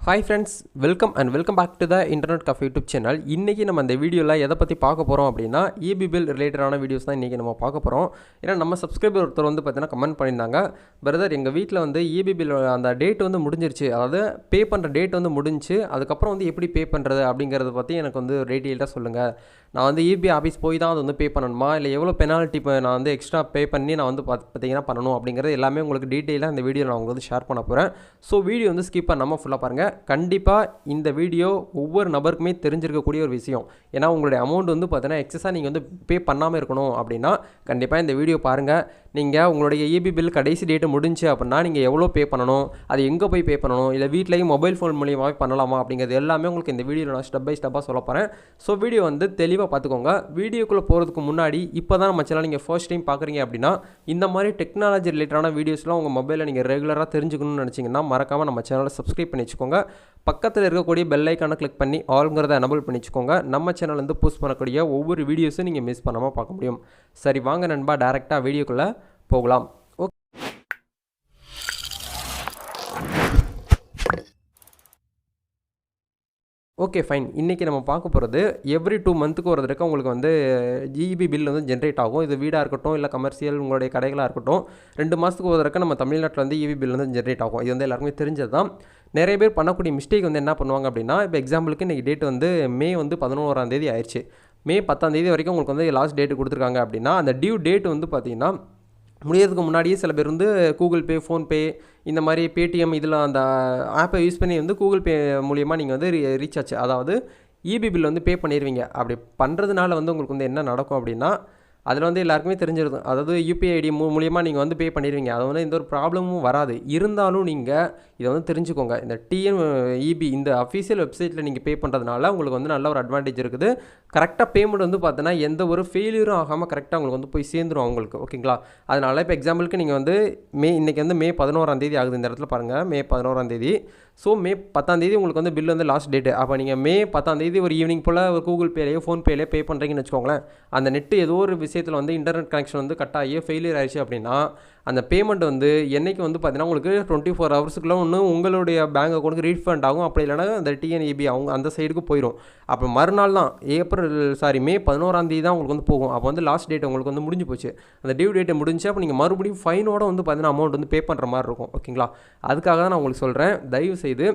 Hi friends welcome and welcome back to the internet cafe YouTube channel இன்றைக்கி நம்ம அந்த வீடியோவில் எதை பற்றி பார்க்க போகிறோம் அப்படின்னா இபி பில் ரிலேட்டடான வீடியோஸ் தான் இன்றைக்கி நம்ம பார்க்க போகிறோம் ஏன்னா நம்ம சப்ஸ்கிரைபர் ஒருத்தர் வந்து பார்த்தீங்கன்னா கமெண்ட் பண்ணியிருந்தாங்க. பிரதர் எங்கள் வீட்டில் வந்து இபி பில் அந்த டேட் வந்து முடிஞ்சிருச்சு. அதாவது பே பண்ணுற டேட் வந்து முடிஞ்சு அதுக்கப்புறம் வந்து எப்படி பே பண்ணுறது அப்படிங்கிறத பற்றி எனக்கு வந்து டீட்டெயில்டாக சொல்லுங்கள் நான் வந்து இபி ஆஃபீஸ் போய் தான் அது வந்து பே பண்ணணுமா? இல்லை எவ்வளோ பெனால்ட்டி இப்போ நான் வந்து எக்ஸ்ட்ரா பே பண்ணி நான் வந்து பார்த்து பார்த்தீங்கன்னா பண்ணணும் அப்படிங்கிறது எல்லாமே உங்களுக்கு டீட்டெயிலாக இந்த வீடியோ நான் உங்களுக்கு வந்து ஷேர் பண்ண போகிறேன் ஸோ வீடியோ வந்து ஸ்கிப் பண்ணாமல் ஃபுல்லாக பாருங்கள் கண்டிப்பாக இந்த வீடியோ ஒவ்வொரு நபருக்குமே தெரிஞ்சிருக்கக்கூடிய ஒரு விஷயம். ஏன்னா உங்களுடைய அமௌண்ட் வந்து பார்த்தீங்கன்னா எக்ஸஸாக நீங்கள் வந்து பே பண்ணாமல் இருக்கணும் அப்படின்னா கண்டிப்பாக இந்த வீடியோ பாருங்கள் நீங்கள் உங்களுடைய இபி பில் கடைசி டேட்டு முடிஞ்சு அப்படின்னா நீங்கள் எவ்வளோ பே பண்ணணும் அது எங்கே போய் பே பண்ணணும் இல்லை வீட்லேயும் மொபைல் ஃபோன் மூலியமாகவே பண்ணலாமா அப்படிங்கிறது எல்லாமே உங்களுக்கு இந்த வீடியோவில் நான் ஸ்டெப் பை ஸ்டெப்பாக சொல்ல போகிறேன் ஸோ வீடியோ வந்து தெளிவாக பார்த்துக்கோங்க வீடியோக்குள்ளே போகிறதுக்கு முன்னாடி இப்போ தான் நம்ம சேனல் நீங்கள் ஃபர்ஸ்ட் டைம் பார்க்குறீங்க அப்படின்னா இந்த மாதிரி டெக்னாலஜி ரிலேட்டடான வீடியோஸ்லாம் உங்கள் மொபைலில் நீங்கள் ரெகுலராக தெரிஞ்சுக்கணும்னு நினச்சிங்கன்னா மறக்காமல் நம்ம சேனலை சப்ஸ்கிரைப் பண்ணி வச்சுக்கோங்க. பக்கத்தில் இருக்கக்கூடிய பெல் ஐக்கானை கிளிக் பண்ணி ஆல்ங்கிறத எனபிள் பண்ணி வச்சுக்கோங்க நம்ம சேனல்லேருந்து போஸ்ட் பண்ணக்கூடிய ஒவ்வொரு வீடியோஸும் நீங்கள் மிஸ் பண்ணாமல் பார்க்க முடியும். சரி வாங்க நண்பா டேரெக்டாக வீடியோக்குள்ளே போகலாம். ஓகே ஃபைன் இன்றைக்கி நம்ம பார்க்க போகிறது எவ்ரி டூ மந்த்துக்கு ஒரு தடவை உங்களுக்கு வந்து ஜிபி பில் வந்து ஜென்ரேட் ஆகும். இது வீடாக இருக்கட்டும் இல்லை கமர்ஷியல் உங்களுடைய கடைகளாக இருக்கட்டும் ரெண்டு மாதத்துக்கு ஒரு தடவை நம்ம தமிழ்நாட்டில் வந்து இபி பில் வந்து ஜென்ரேட் ஆகும். இது வந்து எல்லாருக்குமே தெரிஞ்சது தான் நிறைய பேர் பண்ணக்கூடிய மிஸ்டேக் வந்து என்ன பண்ணுவாங்க அப்படின்னா இப்போ எக்ஸாம்பிளுக்கு இன்றைக்கி டேட் வந்து மே வந்து பதினோராம் தேதி ஆயிடுச்சு. மே பத்தாம் தேதி வரைக்கும் உங்களுக்கு வந்து லாஸ்ட் டேட் கொடுத்துருக்காங்க அப்படின்னா அந்த டியூ டேட் வந்து பார்த்திங்கன்னா முடியறதுக்கு முன்னாடியே சில பேர் வந்து கூகுள் பே ஃபோன்பே இந்த மாதிரி பேடிஎம் இதில் அந்த ஆப்பை யூஸ் பண்ணி வந்து கூகுள் பே மூலியமாக நீங்கள் வந்து ரீசார்ஜ் அதாவது இபி பில் வந்து பே பண்ணிடுவீங்க அப்படி பண்ணுறதுனால வந்து உங்களுக்கு வந்து என்ன நடக்கும் அப்படின்னா அதில் வந்து எல்லாருக்குமே தெரிஞ்சிருக்கும் அதாவது யூபிஐ ஐடி மூ மூலியமாக நீங்கள் வந்து பே பண்ணிடுவீங்க அது வந்து எந்த ஒரு ப்ராப்ளமும் வராது. இருந்தாலும் நீங்கள் இதை வந்து தெரிஞ்சுக்கோங்க. இந்த டிஎன் இபி இந்த அஃபீஷியல் வெப்சைட்டில் நீங்கள் பே பண்ணுறதுனால உங்களுக்கு வந்து நல்ல ஒரு அட்வான்டேஜ் இருக்குது. கரெக்டாக பேமெண்ட் வந்து பார்த்தோன்னா எந்த ஒரு ஃபெயிலியரும் ஆகாமல் கரெக்டாக உங்களுக்கு வந்து போய் சேர்ந்துடும் அவங்களுக்கு. ஓகேங்களா அதனால் இப்போ எக்ஸாம்பிளுக்கு நீங்கள் வந்து மே இன்றைக்கி வந்து மே பதினோராந்தேதி ஆகுது இந்த இடத்துல பாருங்கள் மே பதினோராந்தேதி ஸோ மே பத்தாந்தேதி உங்களுக்கு வந்து பில் வந்து லாஸ்ட் டேட்டு அப்போ நீங்கள் மே பத்தாந்தேதி ஒரு ஈவினிங் போல் ஒரு கூகுள் பேலேயோ ஃபோன்பேலேயோ பே பண்ணுறீங்கன்னு வச்சுக்கோங்களேன். அந்த நெட்டு ஏதோ ஒரு விஷயத்தில் வந்து இன்டர்நெட் கனெக்ஷன் வந்து கட் ஆகி ஃபெயிலியர் ஆயிடுச்சு அப்படின்னா அந்த பேமெண்ட் வந்து என்றைக்கு வந்து பார்த்தீங்கன்னா உங்களுக்கு டுவெண்ட்டி ஃபோர் ஹவர்ஸுக்குள்ள ஒன்று உங்களுடைய பேங்க் அக்கௌண்ட்டுக்கு ரீஃபண்ட் ஆகும். அப்படி இல்லைனா அந்த டிஎன்இபி அவங்க அந்த சைடுக்கு போயிடும் அப்போ மறுநாள் தான் ஏப்ரல் சாரி மே பதினோராந்தேதி தான் உங்களுக்கு வந்து போகும். அப்போ வந்து லாஸ்ட் டேட் உங்களுக்கு வந்து முடிஞ்சு போச்சு. அந்த டியூ டேட்டை முடிஞ்சு அப்போ நீங்கள் மறுபடியும் ஃபைனோட வந்து பார்த்தீங்கன்னா அமௌண்ட் வந்து பே பண்ணுற மாதிரி இருக்கும். ஓகேங்களா அதுக்காக தான் நான் உங்களுக்கு சொல்கிறேன் தயவு செய்து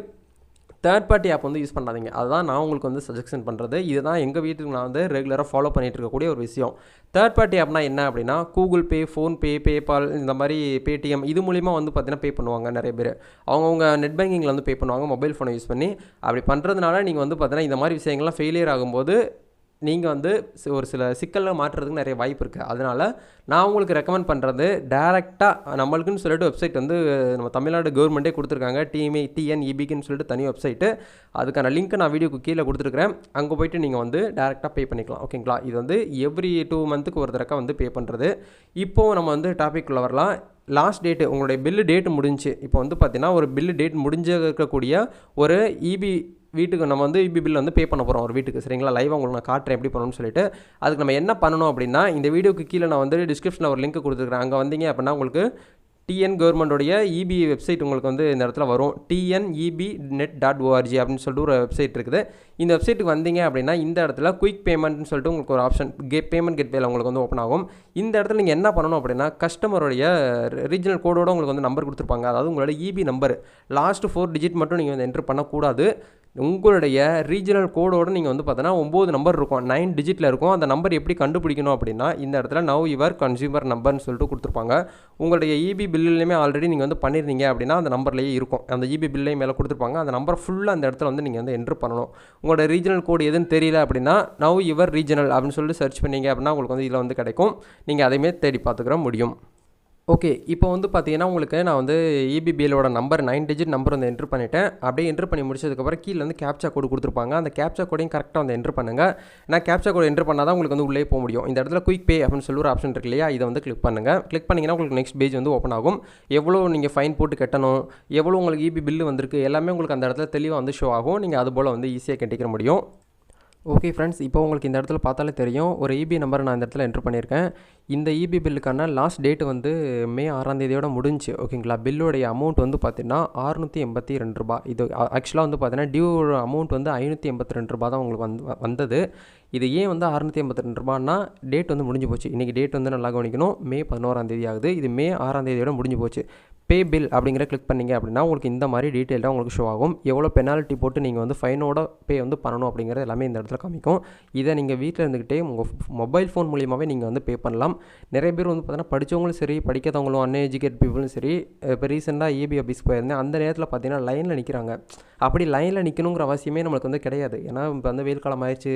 தேர்ட் பார்ட்டி ஆப் வந்து யூஸ் பண்ணாதீங்க. அதுதான் நான் உங்களுக்கு வந்து சஜெக்ஷன் பண்ணுறது இதுதான் எங்கள் வீட்டுக்கு நான் வந்து ரெகுலராக ஃபாலோ பண்ணிகிட்டு இருக்கக்கூடிய ஒரு விஷயம். தேர்ட் பார்ட்டி ஆப்னா என்ன அப்படின்னா கூகுள் பே ஃபோன்பே பேபால் இந்த மாதிரி பேடிஎம் இது மூலிமா வந்து பார்த்தீங்கன்னா பே பண்ணுவாங்க நிறைய பேர். அவங்கவுங்க நெட் பேங்கிங்கில் வந்து பே பண்ணுவாங்க மொபைல் ஃபோனை யூஸ் பண்ணி. அப்படி பண்ணுறதுனால நீங்கள் வந்து பார்த்தீங்கன்னா இந்த மாதிரி விஷயங்கள்லாம் ஃபெயிலியர் ஆகும்போது நீங்கள் வந்து ஒரு சில சிக்கலில் மாற்றுறதுக்கு நிறைய வாய்ப்பு இருக்குது அதனால் நான் உங்களுக்கு ரெக்கமெண்ட் பண்ணுறது டேரெக்டாக நம்மளுக்குன்னு சொல்லிட்டு வெப்சைட் வந்து நம்ம தமிழ்நாடு கவர்மெண்ட்டே கொடுத்துருக்காங்க. டிஎம்இ டிஎன்இபிக்குன்னு சொல்லிட்டு தனி வெப்சைட்டு அதுக்கான லிங்க் நான் வீடியோக்கு கீழே கொடுத்துருக்குறேன். அங்கே போய்ட்டு நீங்கள் வந்து டேரெக்டாக பே பண்ணிக்கலாம். ஓகேங்களா இது வந்து எவ்ரி டூ மந்த்துக்கு ஒரு தடவை வந்து பே பண்ணுறது இப்போது நம்ம வந்து டாபிக் உள்ள வரலாம். லாஸ்ட் டேட்டு உங்களுடைய பில்லு டேட் முடிஞ்சு இப்போ வந்து பார்த்தீங்கன்னா ஒரு பில்லு டேட் முடிஞ்ச இருக்கக்கூடிய ஒரு இபி வீட்டுக்கு நம்ம வந்து இபி பில் வந்து பே பண்ண போகிறோம் ஒரு வீட்டுக்கு. சரிங்களா? லைவாக உங்களுக்கு நான் காட்டுறேன் எப்படி பண்ணணும்னு சொல்லிட்டு. அதுக்கு நம்ம என்ன பண்ணணும் அப்படின்னா இந்த வீடியோக்கு கீழே நான் வந்து டிஸ்கிரிப்ஷனில் ஒரு லிங்க் கொடுத்துருக்கேன் அங்கே வந்தீங்க அப்படின்னா உங்களுக்கு டிஎன் கவர்மெண்ட்டோடைய இபி வெப்சைட் உங்களுக்கு வந்து இந்த இடத்துல வரும். டிஎன்இபி நெட் டாட் ஓஆர்ஜி அப்படின்னு சொல்லிட்டு ஒரு வெப்சைட் இருக்குது. இந்த வெப்சைட்டுக்கு வந்தீங்க அப்படின்னா இந்த இடத்துல குயிக் பேமெண்ட்னு சொல்லிட்டு உங்களுக்கு ஒரு ஆப்ஷன் கெட் பேமெண்ட் கெட் பேல உங்களுக்கு வந்து ஓப்பன் ஆகும். இந்த இடத்துல நீங்கள் என்ன பண்ணணும் அப்படின்னா கஸ்டமருடைய ரீஜனல் கோடோட உங்களுக்கு வந்து நம்பர் கொடுத்துருப்பாங்க. அதாவது உங்களோட EB number last four digit மட்டும் நீங்கள் வந்து என்ட்ரு பண்ணக்கூடாது. உங்களுடைய ரீஜனல் கோடோடு நீங்கள் வந்து பார்த்தோன்னா ஒம்பது நம்பர் இருக்கும். நைன் டிஜிட்டில் இருக்கும். அந்த நம்பர் எப்படி கண்டுபிடிக்கணும் அப்படின்னா இந்த இடத்துல நவ் யுவர் கன்சியூமர் நம்பர்னு சொல்லிட்டு கொடுத்துருப்பாங்க. உங்களுடைய இபி பில்லுலையுமே ஆல்ரெடி நீங்கள் வந்து பண்ணியிருந்தீங்க அப்படின்னா அந்த நம்பர்லேயே இருக்கும். அந்த இபி பில்லையும் மேலே கொடுத்துருப்பாங்க. அந்த நம்பர் ஃபுல்லாக அந்த இடத்துல வந்து நீங்கள் வந்து என்ட்ரு பண்ணணும். உங்களோட ரீஜனல் கோடு எதுன்னு தெரியல அப்படின்னா நவ் யுவர் ரீஜனல் அப்படின்னு சொல்லிட்டு சர்ச் பண்ணீங்க அப்படின்னா உங்களுக்கு வந்து இதில் வந்து கிடைக்கும். நீங்கள் அதையுமே தேடி பார்த்துக்கிற முடியும். ஓகே இப்போ வந்து பார்த்தீங்கன்னா உங்களுக்கு நான் வந்து இபிபிஎலோட நம்பர் நைன் டிஜிட் நம்பர் வந்து என்ட்ரு பண்ணிட்டேன். அப்படியே என்ட்ரு பண்ணி முடிச்சதுக்கப்புறம் கீழே வந்து கேப்சா கோடு கொடுத்துருப்பாங்க. அந்த கேப்சா கோடையும் கரெக்டாக வந்து என்ட்ரு பண்ணுங்கள் நான் கேப்சா கோடு என்ட்ரு பண்ணால் தான் உங்களுக்கு வந்து உள்ளே போக முடியும். இந்த இடத்துல குயிக் பே அப்படின்னு சொல்லி ஒரு ஆப்ஷன் இருக்கு இல்லையா? இதை வந்து கிளிக் பண்ணுங்கள் கிளிக் பண்ணிங்கன்னா உங்களுக்கு நெக்ஸ்ட் பேஜ் வந்து ஓப்பன் ஆகும். எவ்வளோ நீங்கள் ஃபைன் போட்டு கட்டணும் எவ்வளோ உங்களுக்கு இபி பில்லு வந்திருக்கு எல்லாமே உங்களுக்கு அந்த இடத்துல தெளிவாக வந்து ஷோ ஆகும். நீங்கள் அது போல் வந்து ஈஸியாக கட்டிக்கிற முடியும். ஓகே ஃப்ரெண்ட்ஸ் இப்போ உங்களுக்கு இந்த இடத்துல பார்த்தாலே தெரியும். ஒரு இபி நம்பரை நான் இந்த இடத்துல என்ட்ரு பண்ணியிருக்கேன். இந்த இபி பில்லுக்கான லாஸ்ட் டேட் வந்து மே ஆறாம் தேதியோட முடிஞ்சு ஓகேங்களா பில்லுடைய அமௌண்ட் வந்து பார்த்திங்கன்னா ஆறுநூற்றி எண்பத்தி ரெண்டு ரூபா இது ஆக்சுவலாக வந்து பார்த்தீங்கன்னா டியூ அமௌண்ட் வந்து ஐநூற்றி எண்பத்தி ரெண்டு ரூபா தான் உங்களுக்கு வந்து வந்தது. இது ஏன் வந்து அறுநூற்றி எண்பத்தி ரெண்டு ரூபான்னா டேட் வந்து முடிஞ்சு போச்சு. இன்றைக்கி டேட் வந்து நல்லா கவனிக்கணும். மே பதினோராம் தேதி ஆகுது. இது மே ஆறாம் தேதியோட முடிஞ்சு போச்சு. பே பில் அப்படிங்கிற கிளிக் பண்ணிங்க அப்படின்னா உங்களுக்கு இந்த மாதிரி டீட்டெயிலாக உங்களுக்கு ஷோ ஆகும். எவ்வளோ பெனால்ட்டி போட்டு நீங்கள் வந்து ஃபைனோட பே வந்து பண்ணணும் அப்படிங்கிறது எல்லாமே இந்த இடத்துல காமிக்கும். இதை நீங்கள் வீட்டில் இருந்துக்கிட்டே உங்கள் மொபைல் ஃபோன் மூலியமாகவே நீங்கள் வந்து பே பண்ணலாம். நிறைய பேர் வந்து பார்த்தீங்கன்னா படித்தவங்களும் சரி படிக்காதவங்களும் அன் எஜுகேட் பீப்புளும் சரி இப்போ ரீசெண்டாக ஏபி ஆஃபீஸ் போயிருந்தேன். அந்த நேரத்தில் பார்த்தீங்கன்னா லைனில் நிற்கிறாங்க அப்படி லைனில் நிற்கணுங்கிற அவசியமே நம்மளுக்கு வந்து கிடையாது. ஏன்னா இப்போ வந்து வெயில் காலம் ஆயிடுச்சு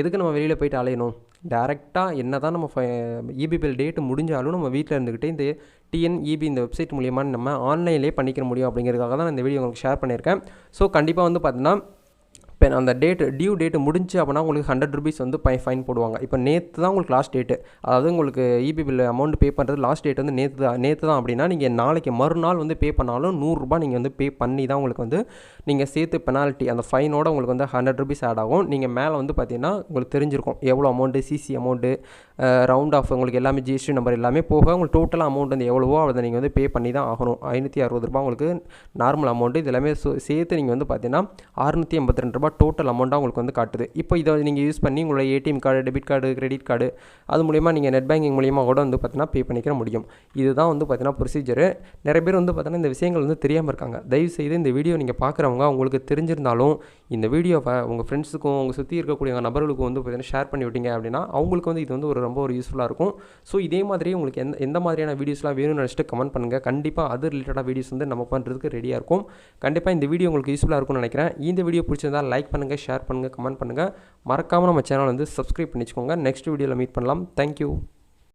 எதுக்கு நம்ம வெளியில் போயிட்டு அலையணும்? டேரெக்டாக என்ன தான் நம்ம இபி பில் டேட்டு முடிஞ்சாலும் நம்ம வீட்டில் இருந்துக்கிட்டே இந்த டிஎன்இபி இந்த வெப்சைட் மூலியமாக நம்ம ஆன்லைன்லேயே பண்ணிக்க முடியும் அப்படிங்கிறதுக்காக தான் நான் இந்த வீடியோ உங்களுக்கு ஷேர் பண்ணியிருக்கேன். ஸோ கண்டிப்பாக வந்து பார்த்தீங்கன்னா இப்போ அந்த டேட்டு டியூ டேட்டு முடிஞ்சு அப்படின்னா உங்களுக்கு ஹண்ட்ரட் ருபீஸ் வந்து பை ஃபைன் போடுவாங்க. இப்போ நேற்று தான் உங்களுக்கு லாஸ்ட் டேட்டு அதாவது உங்களுக்கு இபி பில் அமௌண்ட் பே பண்ணுறது லாஸ்ட் டேட் வந்து நேற்று தான் நேற்று தான் அப்படின்னா நீங்கள் நாளைக்கு மறுநாள் வந்து பே பண்ணாலும் நூறுரூபா நீங்கள் வந்து பே பண்ணி தான் உங்களுக்கு வந்து நீங்கள் சேர்த்து பெனால்ட்டி அந்த ஃபைனோட உங்களுக்கு வந்து ஹண்ட்ரட் ருபீஸ் ஆட் ஆகும். நீங்கள் மேலே வந்து பார்த்தீங்கன்னா உங்களுக்கு தெரிஞ்சிருக்கும் எவ்வளோ amount CC amount round off உங்களுக்கு எல்லாமே ஜிஎஸ்டி நம்பர் எல்லாமே போக உங்களுக்கு டோட்டல் அமௌண்ட் வந்து எவ்வளவோ அதை நீங்கள் வந்து பே பண்ணி தான் ஆகணும். ஐநூற்றி அறுபது ரூபா உங்களுக்கு நார்மல் அமௌண்ட்டு இது எல்லாமே சேர்த்து நீங்கள் வந்து பார்த்தீங்கன்னா அறுநூற்றி எண்பத்தி ரெண்டு ரூபா டோட்டல் அமௌண்ட்டாக உங்களுக்கு வந்து காட்டுது. இப்போ இதை நீங்கள் யூஸ் பண்ணி உங்களோட ATM card debit card credit card அது மூலிமா நீங்கள் நெட் பேங்கிங் மூலியமாக கூட வந்து பார்த்தீங்கன்னா பே பண்ணிக்கிற முடியும். இதுதான் வந்து பார்த்தீங்கன்னா ப்ரொசீஜரு நிறைய பேர் வந்து பார்த்தீங்கன்னா இந்த விஷயங்கள் வந்து தெரியாமல் இருக்காங்க. தயவு செய்து இந்த வீடியோ நீங்கள் பார்க்குறவங்க உங்களுக்கு தெரிஞ்சிருந்தாலும் இந்த வீடியோவை உங்கள் ஃப்ரெண்ட்ஸுக்கும் உங்கள் சுற்றி இருக்கக்கூடிய நபர்களுக்கும் வந்து பார்த்தீங்கன்னா ஷேர் பண்ணி விட்டீங்க அப்படின்னா அவங்களுக்கு வந்து இது வந்து ஒரு ரொம்ப ஒரு யூஸ்ஃபுல்லாக இருக்கும். ஸோ இதே மாதிரி உங்களுக்கு எந்த எந்த மாதிரியான வீடியோஸ்லாம் வேணும்னு நினச்சிட்டு கமெண்ட் பண்ணுங்கள் கண்டிப்பாக அது ரிலேட்டடாக வீடியோஸ் வந்து நம்ம பண்ணுறதுக்கு ரெடியாக இருக்கும். கண்டிப்பாக இந்த வீடியோ உங்களுக்கு யூஸ்ஃபுல்லாக இருக்கும்னு நினைக்கிறேன். இந்த வீடியோ பிடிச்சிருந்தால் லைக் பண்ணுங்கள் ஷேர் பண்ணுங்கள் கமெண்ட் பண்ணுங்கள் மறக்காமல் நம்ம சேனல் வந்து சப்ஸ்கிரைப் பண்ணிச்சுக்கோங்க. நெக்ஸ்ட் வீடியோவில் மீட் பண்ணலாம். Thank you